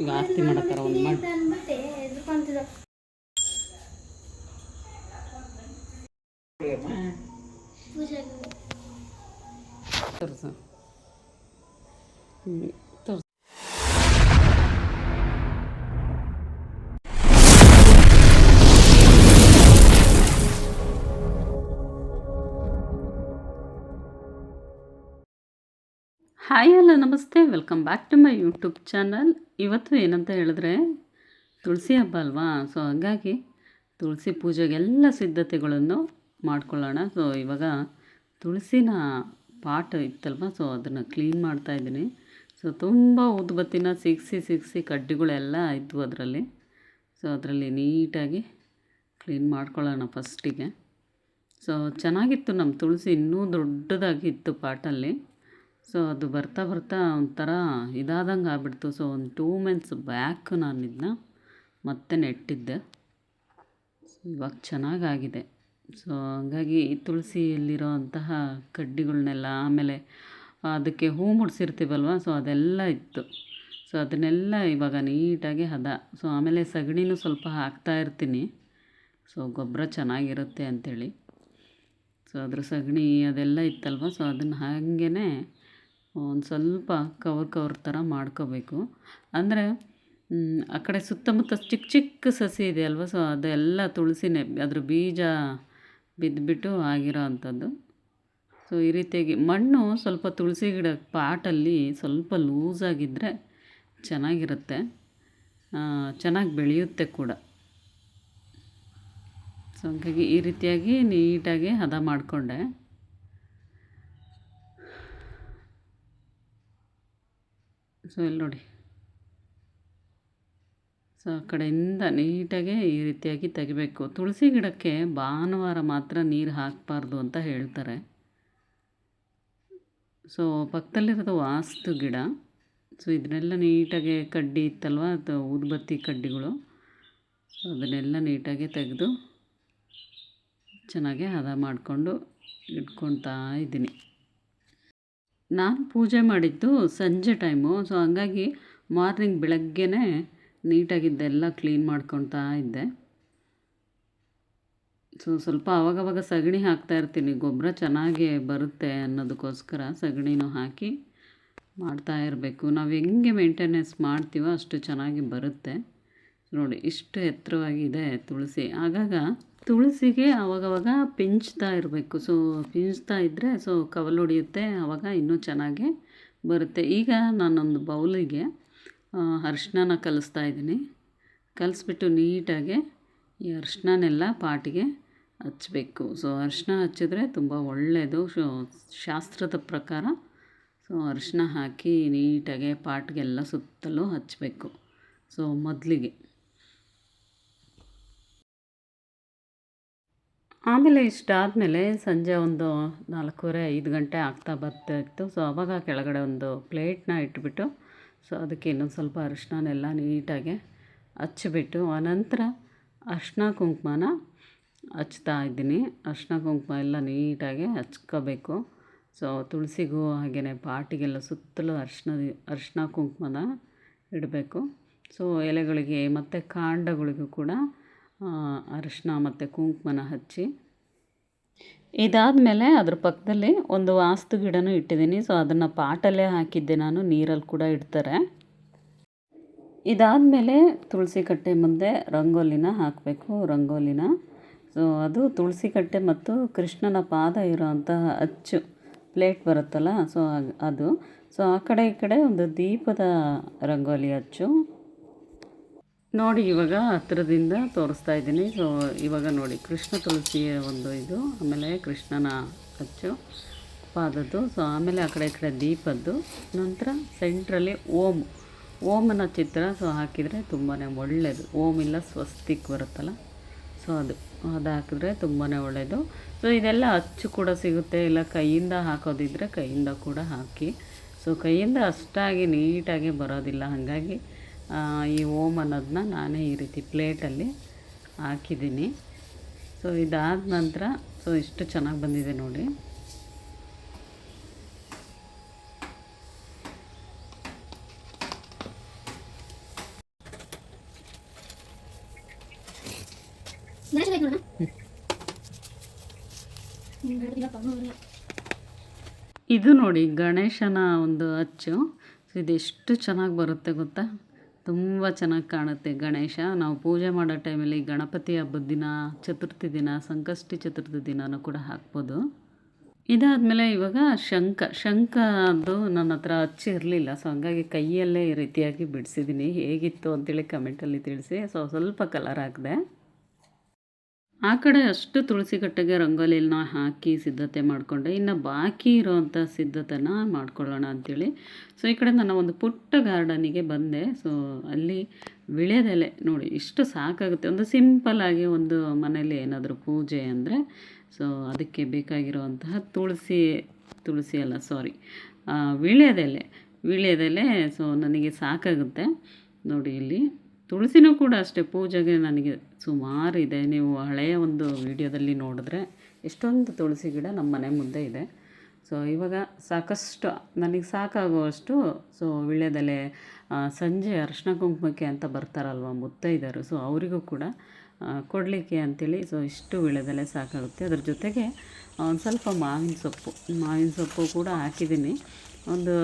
ಈಗ ಆರತಿ ಮಾಡಕ್ಕಾರ ಒಂದು ಮಾಡಿ ಅಂದ್ಬಿಟ್ಟೆ ಎದ್ಕೊಂತಿದ್ದ ಪೂಜೆಗೆ ತೋರಿಸು ಹ್ಞೂ ಹಾಯ್ ಎಲ್ಲ ನಮಸ್ತೆ. Welcome back to my YouTube channel ಇವತ್ತು ಏನಂತ ಹೇಳಿದ್ರೆ, ತುಳಸಿ ಹಬ್ಬ ಅಲ್ವಾ? ಸೊ ಹಾಗಾಗಿ ತುಳಸಿ ಪೂಜೆಗೆಲ್ಲ ಸಿದ್ಧತೆಗಳನ್ನು ಮಾಡ್ಕೊಳ್ಳೋಣ. ಸೊ ಇವಾಗ ತುಳಸಿನ ಪಾಟ್ ಇತ್ತಲ್ವ? ಸೊ ಅದನ್ನು ಕ್ಲೀನ್ ಮಾಡ್ತಾ ಇದ್ದೀನಿ. ಸೊ ತುಂಬ ಊದುಬತ್ತಿನ ಸಿಕ್ಸಿ ಸಿಕ್ಸಿ ಕಡ್ಡಿಗಳೆಲ್ಲ ಇದ್ವು ಅದರಲ್ಲಿ. ಸೊ ಅದರಲ್ಲಿ ನೀಟಾಗಿ ಕ್ಲೀನ್ ಮಾಡ್ಕೊಳ್ಳೋಣ ಫಸ್ಟಿಗೆ ಸೊ ಚೆನ್ನಾಗಿತ್ತು ನಮ್ಮ ತುಳಸಿ, ಇನ್ನೂ ದೊಡ್ಡದಾಗಿತ್ತು ಪಾಟಲ್ಲಿ ಸೊ ಅದು ಬರ್ತಾ ಬರ್ತಾ ಒಂಥರ ಇದಾದಂಗೆ ಆಗ್ಬಿಡ್ತು. ಸೊ ಒಂದು ಟೂ ಮಂತ್ಸ್ ಬ್ಯಾಕ್ ನಾನು ಇದನ್ನ ಮತ್ತೆ ನೆಟ್ಟಿದ್ದೆ. ಇವಾಗ ಚೆನ್ನಾಗಾಗಿದೆ. ಸೊ ಹಂಗಾಗಿ ತುಳಸಿಯಲ್ಲಿರೋ ಅಂತಹ ಕಡ್ಡಿಗಳನ್ನೆಲ್ಲ ಆಮೇಲೆ ಅದಕ್ಕೆ ಹೂ ಮುಡಿಸಿರ್ತೀವಲ್ವ? ಸೊ ಅದೆಲ್ಲ ಇತ್ತು. ಸೊ ಅದನ್ನೆಲ್ಲ ಇವಾಗ ನೀಟಾಗಿ ಹದ. ಸೊ ಆಮೇಲೆ ಸಗಣಿನೂ ಸ್ವಲ್ಪ ಹಾಕ್ತಾ ಇರ್ತೀನಿ. ಸೊ ಗೊಬ್ಬರ ಚೆನ್ನಾಗಿರುತ್ತೆ ಅಂಥೇಳಿ ಸೊ ಅದ್ರ ಸಗಣಿ ಅದೆಲ್ಲ ಇತ್ತಲ್ವ? ಸೊ ಅದನ್ನು ಹಾಗೇ ಒಂದು ಸ್ವಲ್ಪ ಕವರ್ ಕವರ್ ಥರ ಮಾಡ್ಕೋಬೇಕು. ಅಂದರೆ ಆ ಕಡೆ ಸುತ್ತಮುತ್ತ ಚಿಕ್ಕ ಚಿಕ್ಕ ಸಸಿ ಇದೆ ಅಲ್ವ ಸೊ ಅದೆಲ್ಲ ತುಳಸಿನೇ, ಅದ್ರ ಬೀಜ ಬಿದ್ದುಬಿಟ್ಟು ಆಗಿರೋ ಅಂಥದ್ದು. ಸೊ ಈ ರೀತಿಯಾಗಿ ಮಣ್ಣು ಸ್ವಲ್ಪ ತುಳಸಿ ಗಿಡ ಪಾಟಲ್ಲಿ ಸ್ವಲ್ಪ ಲೂಸಾಗಿದ್ದರೆ ಚೆನ್ನಾಗಿರುತ್ತೆ. ಚೆನ್ನಾಗಿ ಬೆಳೆಯುತ್ತೆ ಕೂಡ. ಸೊ ಹಾಗಾಗಿ ಈ ರೀತಿಯಾಗಿ ನೀಟಾಗಿ ಹದ ಮಾಡಿಕೊಂಡೆ. ಸೊ ಇಲ್ಲಿ ನೋಡಿ. ಸೊ ಆ ಕಡೆಯಿಂದ ನೀಟಾಗೆ ಈ ರೀತಿಯಾಗಿ ತೆಗಿಬೇಕು. ತುಳಸಿ ಗಿಡಕ್ಕೆ ಭಾನುವಾರ ಮಾತ್ರ ನೀರು ಹಾಕಬಾರ್ದು ಅಂತ ಹೇಳ್ತಾರೆ. ಸೊ ಪಕ್ಕದಲ್ಲಿರೋದು ವಾಸ್ತು ಗಿಡ. ಸೊ ಇದನ್ನೆಲ್ಲ ನೀಟಾಗಿ ಕಡ್ಡಿ ಇತ್ತಲ್ವ? ಅದು ಊದುಬತ್ತಿ ಕಡ್ಡಿಗಳು. ಅದನ್ನೆಲ್ಲ ನೀಟಾಗಿ ತೆಗೆದು ಚೆನ್ನಾಗಿ ಹದ ಮಾಡಿಕೊಂಡು ಇಟ್ಕೊಳ್ತಾ ಇದ್ದೀನಿ. ನಾನು ಪೂಜೆ ಮಾಡಿದ್ದು ಸಂಜೆ ಟೈಮು ಸೊ ಹಂಗಾಗಿ ಮಾರ್ನಿಂಗ್ ಬೆಳಗ್ಗೆನೇ ನೀಟಾಗಿದ್ದೆಲ್ಲ ಕ್ಲೀನ್ ಮಾಡ್ಕೊತಾ ಇದ್ದೆ. ಸೊ ಸ್ವಲ್ಪ ಆವಾಗವಾಗ ಸಗಣಿ ಹಾಕ್ತಾ ಇರ್ತೀನಿ, ಗೊಬ್ಬರ ಚೆನ್ನಾಗಿ ಬರುತ್ತೆ ಅನ್ನೋದಕ್ಕೋಸ್ಕರ ಸಗಣಿನೂ ಹಾಕಿ ಮಾಡ್ತಾ ಇರಬೇಕು. ನಾವು ಹೆಂಗೆ ಮೇಂಟೆನೆನ್ಸ್ ಮಾಡ್ತೀವೋ ಅಷ್ಟು ಚೆನ್ನಾಗಿ ಬರುತ್ತೆ. ನೋಡಿ, ಇಷ್ಟು ಎತ್ತರವಾಗಿದೆ ತುಳಸಿ. ಆಗಾಗ ತುಳಸಿಗೆ ಆವಾಗವಾಗ ಪಿಂಚ್ತಾ ಇರಬೇಕು. ಸೊ ಪಿಂಚ್ತಾ ಇದ್ದರೆ ಸೊ ಕವಲು ಹೊಡೆಯುತ್ತೆ ಆವಾಗ ಇನ್ನೂ ಚೆನ್ನಾಗಿ ಬರುತ್ತೆ. ಈಗ ನಾನೊಂದು ಬೌಲಿಗೆ ಅರ್ಶಿನ ಕಲಿಸ್ತಾ ಇದ್ದೀನಿ. ಕಲಿಸ್ಬಿಟ್ಟು ನೀಟಾಗಿ ಈ ಅರ್ಶಿನೆಲ್ಲ ಪಾಟಿಗೆ ಹಚ್ಚಬೇಕು ಸೊ ಅರಿಶಿನ ಹಚ್ಚಿದ್ರೆ ತುಂಬ ಒಳ್ಳೆಯದು ಶೋ ಶಾಸ್ತ್ರದ ಪ್ರಕಾರ ಸೊ ಅರಿಶಿನ ಹಾಕಿ ನೀಟಾಗಿ ಪಾಟ್ಗೆಲ್ಲ ಸುತ್ತಲೂ ಹಚ್ಚಬೇಕು ಸೊ ಮೊದಲಿಗೆ. ಆಮೇಲೆ ಇಷ್ಟಾದಮೇಲೆ ಸಂಜೆ ಒಂದು ನಾಲ್ಕೂವರೆ, ಐದು ಗಂಟೆ ಆಗ್ತಾ ಬರ್ತಾ ಇತ್ತು ಸೊ ಅವಾಗ ಕೆಳಗಡೆ ಒಂದು ಪ್ಲೇಟ್ನ ಇಟ್ಬಿಟ್ಟು ಸೊ ಅದಕ್ಕೆ ಇನ್ನೊಂದು ಸ್ವಲ್ಪ ಅರಿಶಿನೆಲ್ಲ ನೀಟಾಗಿ ಹಚ್ಚಿಬಿಟ್ಟು, ಆನಂತರ ಅರ್ಶಿನ ಕುಂಕುಮನ ಹಚ್ತಾ ಇದ್ದೀನಿ. ಅರಿಶಿನ ಕುಂಕುಮ ಎಲ್ಲ ನೀಟಾಗಿ ಹಚ್ಕೋಬೇಕು. ಸೊ ತುಳಸಿಗೂ ಹಾಗೆಯೇ ಪಾಟಿಗೆಲ್ಲ ಸುತ್ತಲೂ ಅರಿಶಿನ ಅರಿಶಿನ ಕುಂಕುಮನ ಇಡಬೇಕು. ಸೊ ಎಲೆಗಳಿಗೆ ಮತ್ತು ಕಾಂಡಗಳಿಗೂ ಕೂಡ ಅರಿಶಿನ ಮತ್ತು ಕುಂಕುಮನ ಹಚ್ಚಿ. ಇದಾದ ಮೇಲೆ ಅದ್ರ ಪಕ್ಕದಲ್ಲಿ ಒಂದು ವಾಸ್ತು ಗಿಡನೂ ಇಟ್ಟಿದ್ದೀನಿ. ಸೊ ಅದನ್ನು ಪಾಟಲ್ಲೇ ಹಾಕಿದ್ದೆ ನಾನು. ನೀರಲ್ಲಿ ಕೂಡ ಇಡ್ತಾರೆ. ಇದಾದಮೇಲೆ ತುಳಸಿ ಕಟ್ಟೆ ಮುಂದೆ ರಂಗೋಲಿನ ಹಾಕಬೇಕು. ರಂಗೋಲಿನ. ಸೊ ಅದು ತುಳಸಿ ಕಟ್ಟೆ ಮತ್ತು ಕೃಷ್ಣನ ಪಾದ ಇರೋವಂತಹ ಅಚ್ಚು ಪ್ಲೇಟ್ ಬರುತ್ತಲ್ಲ, ಸೊ, ಅದು. ಸೊ ಆ ಕಡೆ ಈ ಕಡೆ ಒಂದು ದೀಪದ ರಂಗೋಲಿ ಅಚ್ಚು. ನೋಡಿ, ಇವಾಗ ಹತ್ರದಿಂದ ತೋರಿಸ್ತಾ ಇದ್ದೀನಿ. ಸೊ ಇವಾಗ ನೋಡಿ, ಕೃಷ್ಣ ತುಳಸಿಯ ಒಂದು ಇದು, ಆಮೇಲೆ ಕೃಷ್ಣನ ಅಚ್ಚು ಪಾದದ್ದು. ಸೊ ಆಮೇಲೆ ಆ ಕಡೆ, ಈ ಕಡೆ ದೀಪದ್ದು. ನಂತರ ಸೆಂಟ್ರಲ್ಲಿ ಓಮ್ ಓಮನ ಚಿತ್ರ ಸೊ ಹಾಕಿದರೆ ತುಂಬಾ ಒಳ್ಳೆಯದು ಓಮ್ ಇಲ್ಲ, ಸ್ವಸ್ತಿಕ್ ಬರುತ್ತಲ್ಲ. ಸೊ ಅದು ಅದು ಹಾಕಿದ್ರೆ ತುಂಬಾ ಒಳ್ಳೆಯದು ಸೊ ಇದೆಲ್ಲ ಅಚ್ಚು ಕೂಡ ಸಿಗುತ್ತೆ. ಇಲ್ಲ, ಕೈಯಿಂದ ಹಾಕೋದಿದ್ರೆ ಕೈಯಿಂದ ಕೂಡ ಹಾಕಿ. ಸೊ ಕೈಯಿಂದ ಅಷ್ಟಾಗಿ ನೀಟಾಗಿ ಬರೋದಿಲ್ಲ. ಹಾಗಾಗಿ ಈ ಓಮ್ ಅನ್ನೋದನ್ನ ನಾನೇ ಈ ರೀತಿ ಪ್ಲೇಟಲ್ಲಿ ಹಾಕಿದ್ದೀನಿ. ಸೊ ಇದಾದ ನಂತರ ಸೊ ಇಷ್ಟು ಚೆನ್ನಾಗಿ ಬಂದಿದೆ ನೋಡಿ. ಇದು ನೋಡಿ ಗಣೇಶನ ಒಂದು ಅಚ್ಚು. ಸೊ ಇದೆಷ್ಟು ಚೆನ್ನಾಗಿ ಬರುತ್ತೆ ಗೊತ್ತಾ? ತುಂಬ ಚೆನ್ನಾಗಿ ಕಾಣುತ್ತೆ ಗಣೇಶ. ನಾವು ಪೂಜೆ ಮಾಡೋ ಟೈಮಲ್ಲಿ ಗಣಪತಿ ಹಬ್ಬದ ದಿನ, ಚತುರ್ಥಿ ದಿನ, ಸಂಕಷ್ಟಿ ಚತುರ್ಥಿ ದಿನನೂ ಕೂಡ ಹಾಕ್ಬೋದು. ಇದಾದಮೇಲೆ ಇವಾಗ ಶಂಖ. ಶಂಖ ಅದು ನನ್ನ ಹತ್ರ ಹಚ್ಚಿ ಇರಲಿಲ್ಲ, ಸೊ ಹಂಗಾಗಿ ಕೈಯಲ್ಲೇ ಈ ರೀತಿಯಾಗಿ ಬಿಡಿಸಿದ್ದೀನಿ ಹೇಗಿತ್ತು ಅಂತೇಳಿ ಕಮೆಂಟಲ್ಲಿ ತಿಳಿಸಿ. ಸೊ ಸ್ವಲ್ಪ ಕಲರ್ ಹಾಕಿದೆ. ಆ ಕಡೆ ಅಷ್ಟು ತುಳಸಿ ಕಟ್ಟೆಗೆ ರಂಗೋಲಿನ ಹಾಕಿ ಸಿದ್ಧತೆ ಮಾಡಿಕೊಂಡೆ. ಇನ್ನು ಬಾಕಿ ಇರೋವಂಥ ಸಿದ್ಧತೆನ ಮಾಡ್ಕೊಳ್ಳೋಣ ಅಂಥೇಳಿ ಸೊ ಈ ಕಡೆ ನಾನು ಒಂದು ಪುಟ್ಟ ಗಾರ್ಡನಿಗೆ ಬಂದೆ. ಸೊ ಅಲ್ಲಿ ವಿಳೆದೆಲೆ ನೋಡಿ, ಇಷ್ಟು ಸಾಕಾಗುತ್ತೆ. ಒಂದು ಸಿಂಪಲ್ಲಾಗಿ ಒಂದು ಮನೇಲಿ ಏನಾದರೂ ಪೂಜೆ ಅಂದರೆ ಸೊ ಅದಕ್ಕೆ ಬೇಕಾಗಿರುವಂತಹ ತುಳಸಿ ತುಳಸಿ ಅಲ್ಲ ಸಾರಿ ವಿಳೆದೆಲೆ ವಿಳೆದೆಲೆ ಸೊ ನನಗೆ ಸಾಕಾಗುತ್ತೆ. ನೋಡಿ ಇಲ್ಲಿ. ತುಳಸಿನೂ ಕೂಡ ಅಷ್ಟೇ, ಪೂಜೆಗೆ ನನಗೆ ಸುಮಾರು ಇದೆ. ನೀವು ಹಳೆಯ ಒಂದು ವಿಡಿಯೋದಲ್ಲಿ ನೋಡಿದ್ರೆ ಎಷ್ಟೊಂದು ತುಳಸಿ ಗಿಡ ನಮ್ಮ ಮನೆ ಮುಂದೆ ಇದೆ. ಸೊ ಇವಾಗ ಸಾಕಷ್ಟು, ನನಗೆ ಸಾಕಾಗುವಷ್ಟು ಸೊ ವಿಳ್ಯದೆಲೆ ಸಂಜೆ ಅರ್ಶಿನ ಕುಂಕುಮಕ್ಕೆ ಅಂತ ಬರ್ತಾರಲ್ವ ಮುತ್ತೈದರು ಸೊ ಅವರಿಗೂ ಕೂಡ ಕೊಡಲಿಕ್ಕೆ ಅಂತೇಳಿ ಸೊ ಇಷ್ಟು ವಿಳ್ಯದೆಲೆ ಸಾಕಾಗುತ್ತೆ. ಅದ್ರ ಜೊತೆಗೆ ಒಂದು ಸ್ವಲ್ಪ ಮಾವಿನ ಸೊಪ್ಪು ಮಾವಿನ ಸೊಪ್ಪು ಕೂಡ ಹಾಕಿದ್ದೀನಿ. ಒಂದು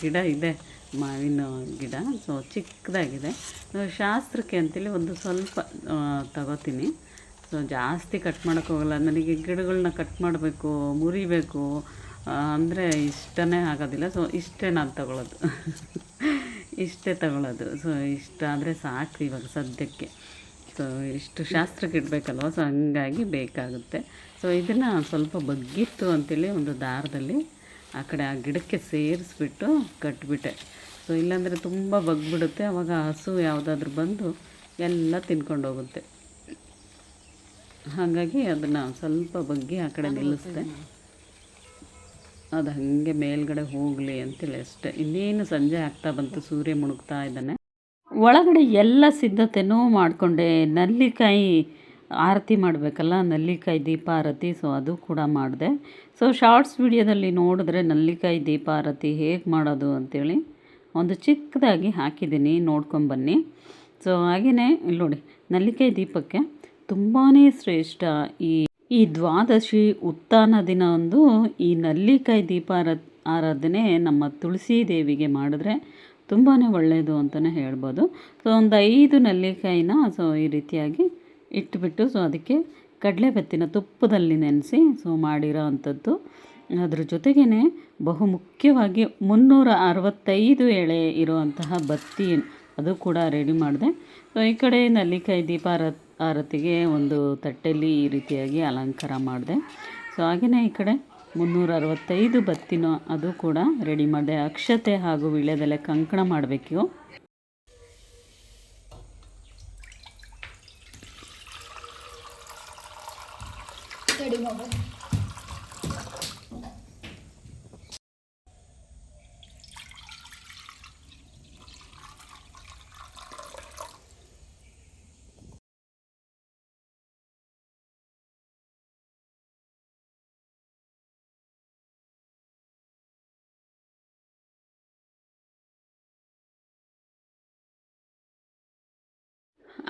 ಗಿಡ ಇದೆ. ಮಾವಿನ ಗಿಡ, ಸೊ ಚಿಕ್ಕದಾಗಿದೆ. ಶಾಸ್ತ್ರಕ್ಕೆ ಅಂತೇಳಿ ಒಂದು ಸ್ವಲ್ಪ ತಗೋತೀನಿ. ಸೊ ಜಾಸ್ತಿ ಕಟ್ ಮಾಡೋಕ್ಕೋಗಲ್ಲ ನನಗೆ ಗಿಡಗಳನ್ನ ಕಟ್ ಮಾಡಬೇಕು, ಮುರಿಬೇಕು ಅಂದರೆ ಇಷ್ಟನೇ ಆಗೋದಿಲ್ಲ. ಸೊ ಇಷ್ಟೇ ನಾನು ತಗೊಳ್ಳೋದು. ಇಷ್ಟೇ ತಗೊಳ್ಳೋದು. ಸೊ ಇಷ್ಟ ಅಂದರೆ ಸಾಕು ಇವಾಗ ಸದ್ಯಕ್ಕೆ. ಸೊ ಇಷ್ಟು ಶಾಸ್ತ್ರಕ್ಕೆ ಇಡಬೇಕಲ್ವ? ಸೊ ಹಂಗಾಗಿ ಬೇಕಾಗುತ್ತೆ. ಸೊ ಇದನ್ನು ಸ್ವಲ್ಪ ಬಗ್ಗಿತ್ತು ಅಂತೇಳಿ ಒಂದು ದಾರದಲ್ಲಿ ಆ ಕಡೆ ಆ ಗಿಡಕ್ಕೆ ಸೇರಿಸ್ಬಿಟ್ಟು ಕಟ್ಬಿಟ್ಟೆ. ಸೊ ಇಲ್ಲಾಂದರೆ ತುಂಬ ಬಗ್ಬಿಡುತ್ತೆ. ಆವಾಗ ಹಸು ಯಾವುದಾದ್ರೂ ಬಂದು ಎಲ್ಲ ತಿನ್ಕೊಂಡು ಹೋಗುತ್ತೆ ಹಾಗಾಗಿ ಅದನ್ನು ಸ್ವಲ್ಪ ಬಗ್ಗಿ ಆ ಕಡೆ ನಿಲ್ಲಿಸ್ದೆ. ಅದು ಹಾಗೆ ಮೇಲ್ಗಡೆ ಹೋಗಲಿ ಅಂತೇಳಿ ಅಷ್ಟೆ. ಇನ್ನೇನು ಸಂಜೆ ಆಗ್ತಾ ಬಂತು, ಸೂರ್ಯ ಮುಳುಗ್ತಾ ಇದ್ದಾನೆ. ಒಳಗಡೆ ಎಲ್ಲ ಸಿದ್ಧತೆನೂ ಮಾಡಿಕೊಂಡೆ. ನಲ್ಲಿಕಾಯಿ ಆರತಿ ಮಾಡಬೇಕಲ್ಲ, ನಲ್ಲಿಕಾಯಿ ದೀಪ ಆರತಿ ಸೊ ಅದು ಕೂಡ ಮಾಡಿದೆ. ಸೊ ಶಾರ್ಟ್ಸ್ ವಿಡಿಯೋದಲ್ಲಿ ನೋಡಿದ್ರೆ ನಲ್ಲಿಕಾಯಿ ದೀಪ ಆರತಿ ಹೇಗೆ ಮಾಡೋದು ಅಂಥೇಳಿ ಒಂದು ಚಿಕ್ಕದಾಗಿ ಹಾಕಿದ್ದೀನಿ ನೋಡ್ಕೊಂಬನ್ನಿ ಸೊ ಹಾಗೆಯೇ ಇಲ್ಲಿ ನೋಡಿ, ನಲ್ಲಿಕಾಯಿ ದೀಪಕ್ಕೆ ತುಂಬಾ ಶ್ರೇಷ್ಠ ಈ ಈ ದ್ವಾದಶಿ ಉತ್ಥಾನ ದಿನ ಒಂದು ಈ ನಲ್ಲಿಕಾಯಿ ದೀಪ ಆರಾಧನೆ ನಮ್ಮ ತುಳಸಿ ದೇವಿಗೆ ಮಾಡಿದ್ರೆ ತುಂಬಾ ಒಳ್ಳೆಯದು ಅಂತಲೇ ಹೇಳ್ಬೋದು. ಸೊ ಒಂದು ಐದು ನಲ್ಲಿಕಾಯಿನ ಸೊ ಈ ರೀತಿಯಾಗಿ ಇಟ್ಬಿಟ್ಟು ಸೊ ಅದಕ್ಕೆ ಕಡಲೆಬೆತ್ತಿನ ತುಪ್ಪದಲ್ಲಿ ನೆನೆಸಿ ಸೊ ಮಾಡಿರೋ ಅಂಥದ್ದು. ಅದ್ರ ಜೊತೆಗೇ ಬಹುಮುಖ್ಯವಾಗಿ ಮುನ್ನೂರ ಅರವತ್ತೈದು ಎಳೆ ಇರುವಂತಹ ಬತ್ತಿ ಅದು ಕೂಡ ರೆಡಿ ಮಾಡಿದೆ. ಸೊ ಈ ಕಡೆ ನಲ್ಲಿಕಾಯಿ ದೀಪ ಆರ- ಆರತಿಗೆ ಒಂದು ತಟ್ಟೆಯಲ್ಲಿ ಈ ರೀತಿಯಾಗಿ ಅಲಂಕಾರ ಮಾಡಿದೆ. ಸೊ ಹಾಗೆಯೇ ಈ ಕಡೆ ಮುನ್ನೂರ ಅರವತ್ತೈದು ಬತ್ತಿನೋ ಅದು ಕೂಡ ರೆಡಿ ಮಾಡಿದೆ. ಅಕ್ಷತೆ ಹಾಗೂ ವಿಳ್ಯದೆಲೆ ಕಂಕಣ ಮಾಡಬೇಕು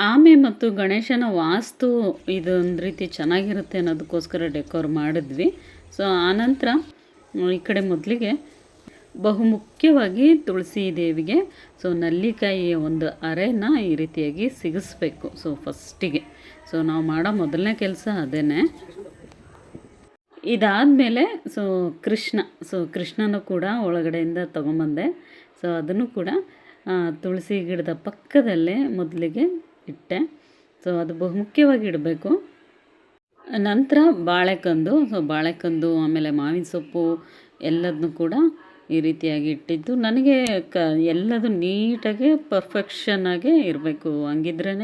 ಆಮೆ ಮತ್ತು ಗಣೇಶನ ವಾಸ್ತು ಇದೊಂದು ರೀತಿ ಚೆನ್ನಾಗಿರುತ್ತೆ ಅನ್ನೋದಕ್ಕೋಸ್ಕರ ಡೆಕೋರ್ ಮಾಡಿದ್ವಿ. ಸೊ ಆನಂತರ ಈ ಕಡೆ ಮೊದಲಿಗೆ ಬಹುಮುಖ್ಯವಾಗಿ ತುಳಸಿ ದೇವಿಗೆ ಸೊ ನಲ್ಲಿಕಾಯಿಯ ಒಂದು ಅರೆನ ಈ ರೀತಿಯಾಗಿ ಸಿಗಿಸ್ಬೇಕು ಸೊ ಫಸ್ಟಿಗೆ ಸೊ ನಾವು ಮಾಡೋ ಮೊದಲನೇ ಕೆಲಸ ಅದೇನೆ. ಇದಾದಮೇಲೆ ಸೊ ಕೃಷ್ಣ ಸೊ ಕೃಷ್ಣನೂ ಕೂಡ ಒಳಗಡೆಯಿಂದ ತೊಗೊಂಬಂದೆ. ಸೊ ಅದನ್ನು ಕೂಡ ತುಳಸಿ ಗಿಡದ ಪಕ್ಕದಲ್ಲೇ ಮೊದಲಿಗೆ ಇಟ್ಟೆ. ಸೊ ಅದು ಬಹುಮುಖ್ಯವಾಗಿ ಇಡಬೇಕು. ನಂತರ ಬಾಳೆಕಂದು ಸೊ ಬಾಳೆಕಂದು, ಆಮೇಲೆ ಮಾವಿನ ಸೊಪ್ಪು ಎಲ್ಲದನ್ನು ಕೂಡ ಈ ರೀತಿಯಾಗಿ ಇಟ್ಟಿದ್ದು. ನನಗೆ ಕ, ಎಲ್ಲದು ನೀಟಾಗಿ ಪರ್ಫೆಕ್ಷನ್ನಾಗೆ ಇರಬೇಕು. ಹಂಗಿದ್ರೇ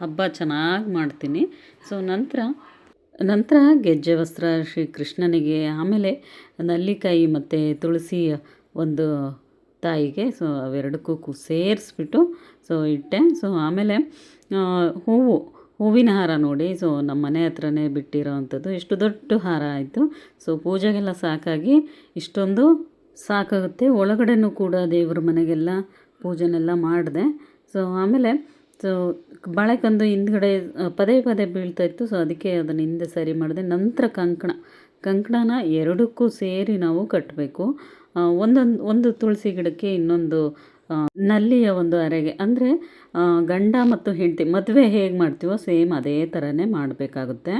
ಹಬ್ಬ ಚೆನ್ನಾಗಿ ಮಾಡ್ತೀನಿ. ಸೊ ನಂತರ ನಂತರ ಗೆಜ್ಜೆ ವಸ್ತ್ರ ಶ್ರೀ ಕೃಷ್ಣನಿಗೆ, ಆಮೇಲೆ ನಲ್ಲಿಕಾಯಿ ಮತ್ತು ತುಳಸಿ ಒಂದು ತಾಯಿಗೆ ಸೊ ಅವೆರಡಕ್ಕೂ ಸೇರಿಸ್ಬಿಟ್ಟು ಸೊ ಇಟ್ಟೆ. ಸೊ ಆಮೇಲೆ ಹೂವು, ಹೂವಿನ ಹಾರ ನೋಡಿ. ಸೊ ನಮ್ಮ ಮನೆ ಹತ್ರನೇ ಬಿಟ್ಟಿರೋ ಅಂಥದ್ದು ಎಷ್ಟು ದೊಡ್ಡ ಹಾರ ಆಯಿತು. ಸೊ ಪೂಜೆಗೆಲ್ಲ ಸಾಕಾಗಿ ಇಷ್ಟೊಂದು ಸಾಕಾಗುತ್ತೆ. ಒಳಗಡೆನೂ ಕೂಡ ದೇವ್ರ ಮನೆಗೆಲ್ಲ ಪೂಜೆನೆಲ್ಲ ಮಾಡಿದೆ. ಸೊ ಆಮೇಲೆ, ಸೊ ಬಾಳೆಕಂದು ಹಿಂದ್ಗಡೆ ಪದೇ ಪದೇ ಬೀಳ್ತಾ ಇತ್ತು. ಸೊ ಅದಕ್ಕೆ ಅದನ್ನು ಹಿಂದೆ ಸರಿ ಮಾಡಿದೆ. ನಂತರ ಕಂಕಣ. ಕಂಕಣನ ಎರಡಕ್ಕೂ ಸೇರಿ ನಾವು ಕಟ್ಟಬೇಕು ಒಂದೊಂದು, ಒಂದು ತುಳಸಿ ಗಿಡಕ್ಕೆ ಇನ್ನೊಂದು ನಲ್ಲಿಯ ಒಂದು ಅರೆಗೆ. ಅಂದರೆ ಗಂಡ ಮತ್ತು ಹೆಂಡತಿ ಮದುವೆ ಹೇಗೆ ಮಾಡ್ತೀವೋ ಸೇಮ್ ಅದೇ ಥರನೇ ಮಾಡಬೇಕಾಗುತ್ತೆ.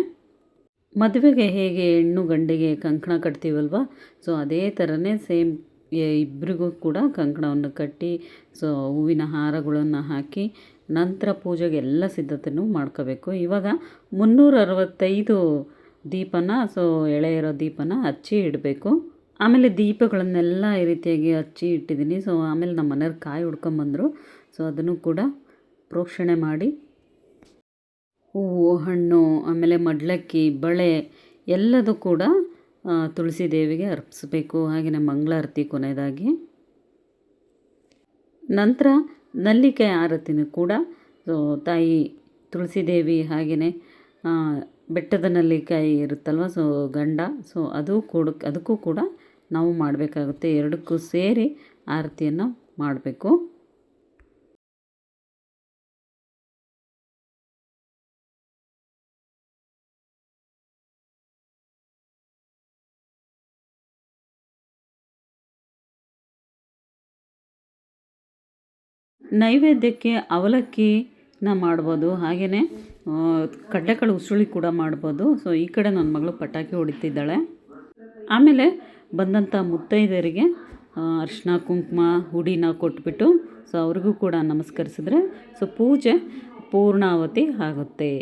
ಮದುವೆಗೆ ಹೇಗೆ ಹೆಣ್ಣು ಗಂಡಿಗೆ ಕಂಕಣ ಕಟ್ತೀವಲ್ವ? ಸೊ, ಅದೇ ಥರನೇ ಸೇಮ್ ಇಬ್ಬರಿಗೂ ಕೂಡ ಕಂಕಣವನ್ನು ಕಟ್ಟಿ, ಸೊ, ಹೂವಿನ ಹಾರಗಳನ್ನು ಹಾಕಿ, ನಂತರ ಪೂಜೆಗೆ ಎಲ್ಲ ಸಿದ್ಧತೆಯೂ ಮಾಡ್ಕೋಬೇಕು. ಇವಾಗ ಮುನ್ನೂರ ಅರವತ್ತೈದು ದೀಪನ, ಸೊ ಎಳೆ ದೀಪನ ಹಚ್ಚಿ ಇಡಬೇಕು. ಆಮೇಲೆ ದೀಪಗಳನ್ನೆಲ್ಲ ಈ ರೀತಿಯಾಗಿ ಹಚ್ಚಿ ಇಟ್ಟಿದ್ದೀನಿ. ಸೊ ಆಮೇಲೆ ನಮ್ಮ ಮನೆಯವ್ರು ಕಾಯಿ ಹುಡ್ಕೊಂಬಂದರು ಸೊ ಅದನ್ನು ಕೂಡ ಪ್ರೋಕ್ಷಣೆ ಮಾಡಿ. ಹೂವು, ಹಣ್ಣು, ಆಮೇಲೆ ಮಡ್ಲಕ್ಕಿ, ಬಳೆ ಎಲ್ಲದೂ ಕೂಡ ತುಳಸಿ ದೇವಿಗೆ ಅರ್ಪಿಸ್ಬೇಕು. ಹಾಗೆಯೇ ಮಂಗಳಾರತಿ ಕೊನೆಯದಾಗಿ. ನಂತರ ನಲ್ಲಿಕಾಯಿ ಆರತಿನೂ ಕೂಡ. ಸೊ ತಾಯಿ ತುಳಸಿ ದೇವಿ ಹಾಗೆಯೇ ಬೆಟ್ಟದ ನಲ್ಲಿಕಾಯಿ ಇರುತ್ತಲ್ವ? ಸೊ ಗಂಡ. ಸೊ ಅದು ಕೂಡ, ಅದಕ್ಕೂ ಕೂಡ ನಾವು ಮಾಡಬೇಕಾಗುತ್ತೆ ಎರಡಕ್ಕೂ ಸೇರಿ ಆರತಿಯನ್ನು ಮಾಡಬೇಕು. ನೈವೇದ್ಯಕ್ಕೆ ಅವಲಕ್ಕಿನ ಮಾಡ್ಬೋದು ಹಾಗೆಯೇ ಕಡ್ಲೆಕಾಳು ಉಸುಳಿ ಕೂಡ ಮಾಡ್ಬೋದು. ಸೊ ಈ ಕಡೆ ನನ್ನ ಮಗಳು ಪಟಾಕಿ ಹೊಡಿತಿದ್ದಾಳೆ. ಆಮೇಲೆ ಬಂದಂಥ ಮುತ್ತೈದೆಯರಿಗೆ ಅರ್ಶಿನ ಕುಂಕುಮ, ಹುಡಿನ ಕೊಟ್ಬಿಟ್ಟು ಸೊ ಅವ್ರಿಗೂ ಕೂಡ ನಮಸ್ಕರಿಸಿದ್ರೆ ಸೊ ಪೂಜೆ ಪೂರ್ಣಾವತಿ ಆಗುತ್ತೆ.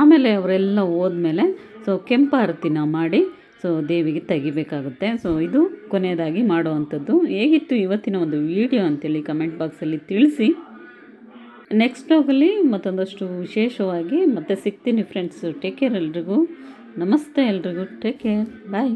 ಆಮೇಲೆ ಅವರೆಲ್ಲ ಹೋದ್ಮೇಲೆ ಸೊ ಕೆಂಪಾರತಿನ ಮಾಡಿ ಸೊ ದೇವಿಗೆ ತೆಗಿಬೇಕಾಗುತ್ತೆ. ಸೊ ಇದು ಕೊನೆಯದಾಗಿ ಮಾಡುವಂಥದ್ದು. ಹೇಗಿತ್ತು ಇವತ್ತಿನ ಒಂದು ವಿಡಿಯೋ ಅಂತೇಳಿ ಕಮೆಂಟ್ ಬಾಕ್ಸಲ್ಲಿ ತಿಳಿಸಿ. ನೆಕ್ಸ್ಟ್ ಬ್ಲಾಗಲ್ಲಿ ಮತ್ತೊಂದಷ್ಟು ವಿಶೇಷವಾಗಿ ಮತ್ತೆ ಸಿಗ್ತೀನಿ ಫ್ರೆಂಡ್ಸು. ಟೇಕ್ ಕೇರ್ ಎಲ್ರಿಗೂ. ನಮಸ್ತೆ ಎಲ್ರಿಗೂ ಟೇಕ್ ಕೇರ್ ಬಾಯ್